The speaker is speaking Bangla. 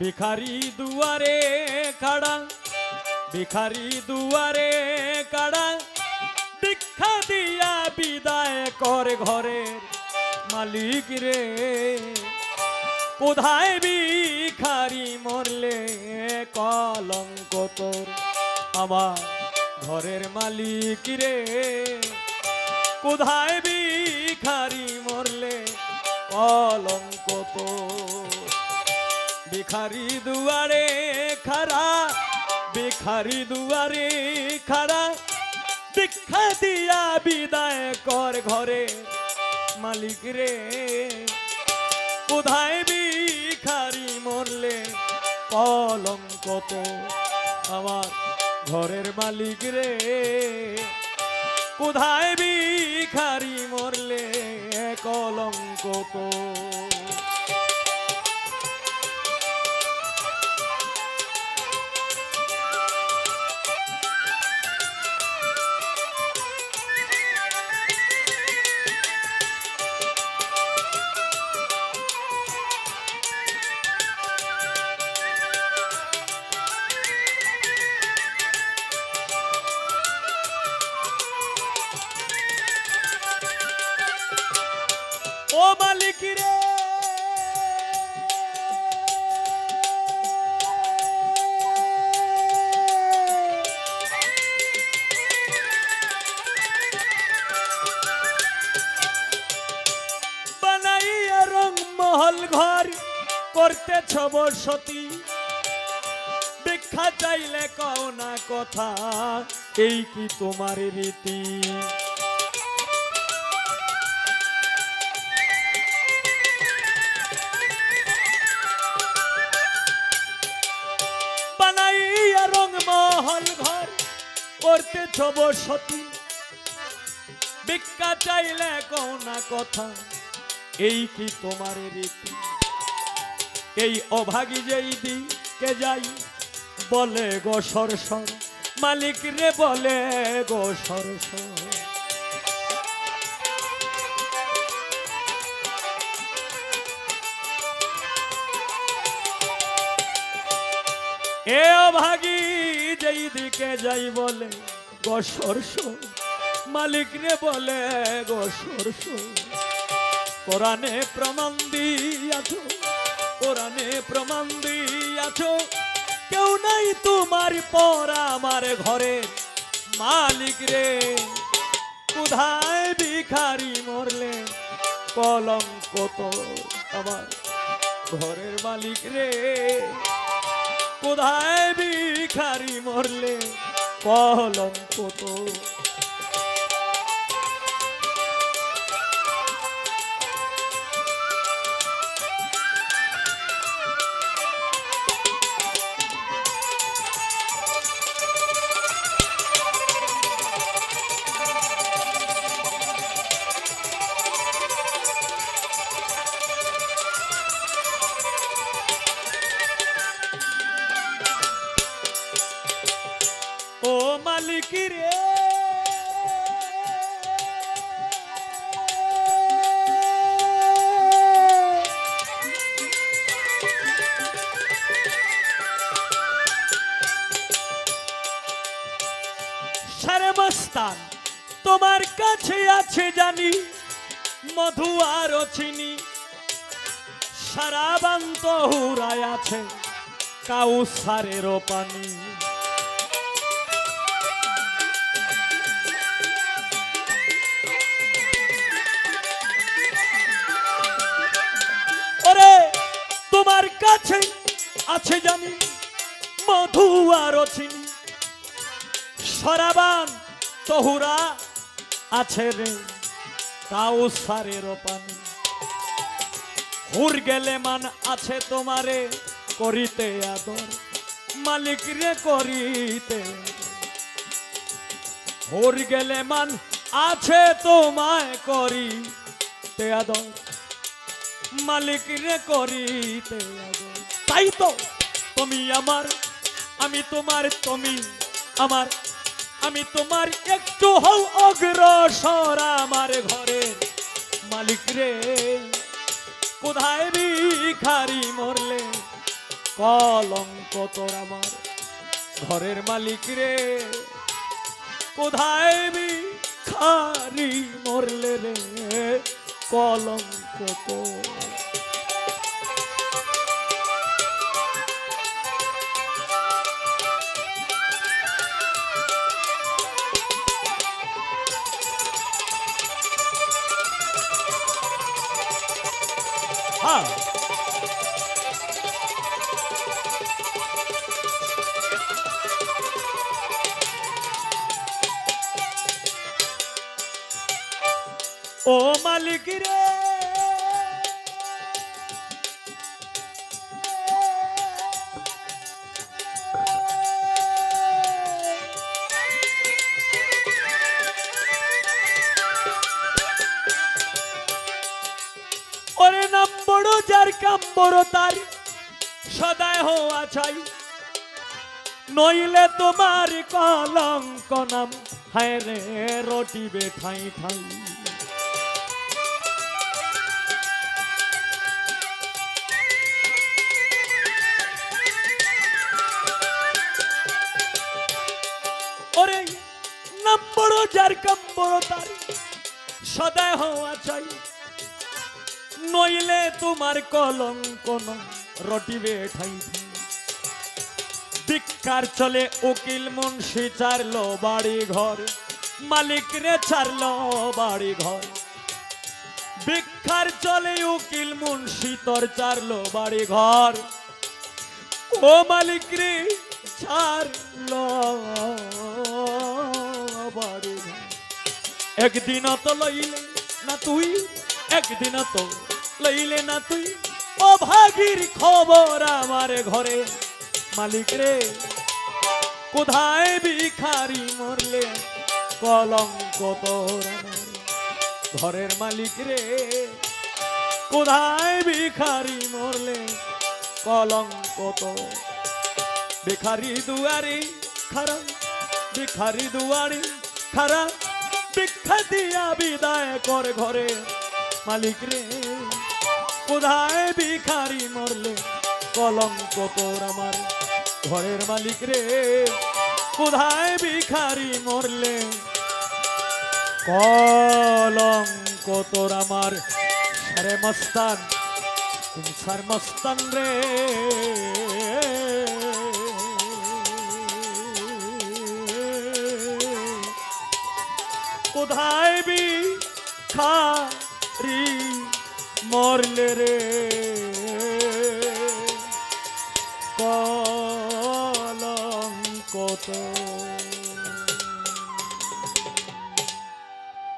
ভিখারি দুয়ারে কাড়া, ভিখারি দুয়ারে কাড়া। দীক্ষা দিয়া বিদায় কর ঘরের মালিক রে। কোথায় ভিখারি মরলে কলঙ্ক তোর? আমার ঘরের মালিক রে। কোথায় ভিখারি মরলে কলঙ্ক তোর? ভিখারি দুয়ারে খারা, ভিখারি দুয়ারে খারা দীক্ষা দিয়া বিদায় কর ঘরে। মালিক রে কোথায় ভিখারি মরলে কলঙ্ক তো আমার ঘরের মালিক রে। কোথায় ভিখারি মরলে কলঙ্ক তো ও মালিক রে। বানাইয়া রং মহল ঘর করতে ছব সতী ভিক্ষা চাইলে কও না কথা, এই কি তোমার রীতি? করতে ছব সতী। ভিক্ষা চাইলে কও না কথা, এই কি তোমার রীতি? এই অভাগী যেই দিকে যাই, বলে গো সর সর মালিক রে বলে গো সর সর এ অভাগী যেই দিকে যাই বলে, গো সর সর মালিক রে বলে, গো সর সর কোরআনে প্রমাণ দিয়াছ, কোরআনে প্রমাণ দিয়াছ। কেউ নাই তোমার পর আমার ঘরে। মালিক রে, কোথায় ভিখারি মরলে? কলঙ্ক তো আমার ঘরের মালিক রে। কোথায় ভিখারি মরলে? কলঙ্ক তো তোমার কাছে আছে জানি, মধু আর চিনি। সারাবান্ত হুরায় আছে কাউসারেরও পানি। তোমার কাছে আছে জানি, মধু আর চিনি। সরাবান তহুরা আছে রে কাউসারের পানি। হুর গেলে মান আছে তোমারে, করিতে আদর। মালিক রে, করিতে। হুর গেলে মান আছে তোমায়, করিতে আদর। মালিক রে, করিতে। তাই তো তুমি আমার, আমি তোমার, তুমি আমার আমি তোমার একটু হও অগ্রসর আমার ঘরে মালিক রে। কোথায় ভিখারি মরলে? কলঙ্ক তোর আমার ঘরের মালিক রে। কোথায় বি খারি মরলে রে? কলঙ্ক তোর ও মালিক রে। বড় যার কাম বড় তার সদায় হওয়া চাই। নইলে তোমার কলঙ্ক নাম, হায় রে, রটিবে ঠাই ঠাই। যার সদায় হওয়া চাই। নইলে তোমার কলঙ্ক রটিবে ঠাই ভিক্ষার চলে উকিল মুন্সি চারলো বাড়ি ঘর, মালিক রে ছাড়লো বাড়ি ঘর। ভিক্ষার চলে উকিল মুন্সি তোর চারলো বাড়ি ঘর, ও মালিক রে ছাড়লো বাড়ি ঘর। একদিন তো লইলে না তুই একদিন তো লইলে না তুই। ও ভাগির খবর আমার ঘরে। মালিক রে, কোথায় ভিখারি মরলে? কলঙ্ক তোর ঘরের মালিক রে। কোথায় ভিখারি মরলে? কলঙ্ক তো ভিখারি দুয়ারি খারাপ, ভিখারি দুয়ারি খারাপ। ভিক্ষা দিয়া বিদায় কর ঘরে। মালিক রে। কোথায় ভিখারি মরলে? কলঙ্ক তোর আমার ঘরের মালিক রে। কোথায় ভিখারি মরলে? কলঙ্ক তোর আমার সারে মস্তান ইনসার মস্তান রে। কোথায় বি খারি মরলে রে।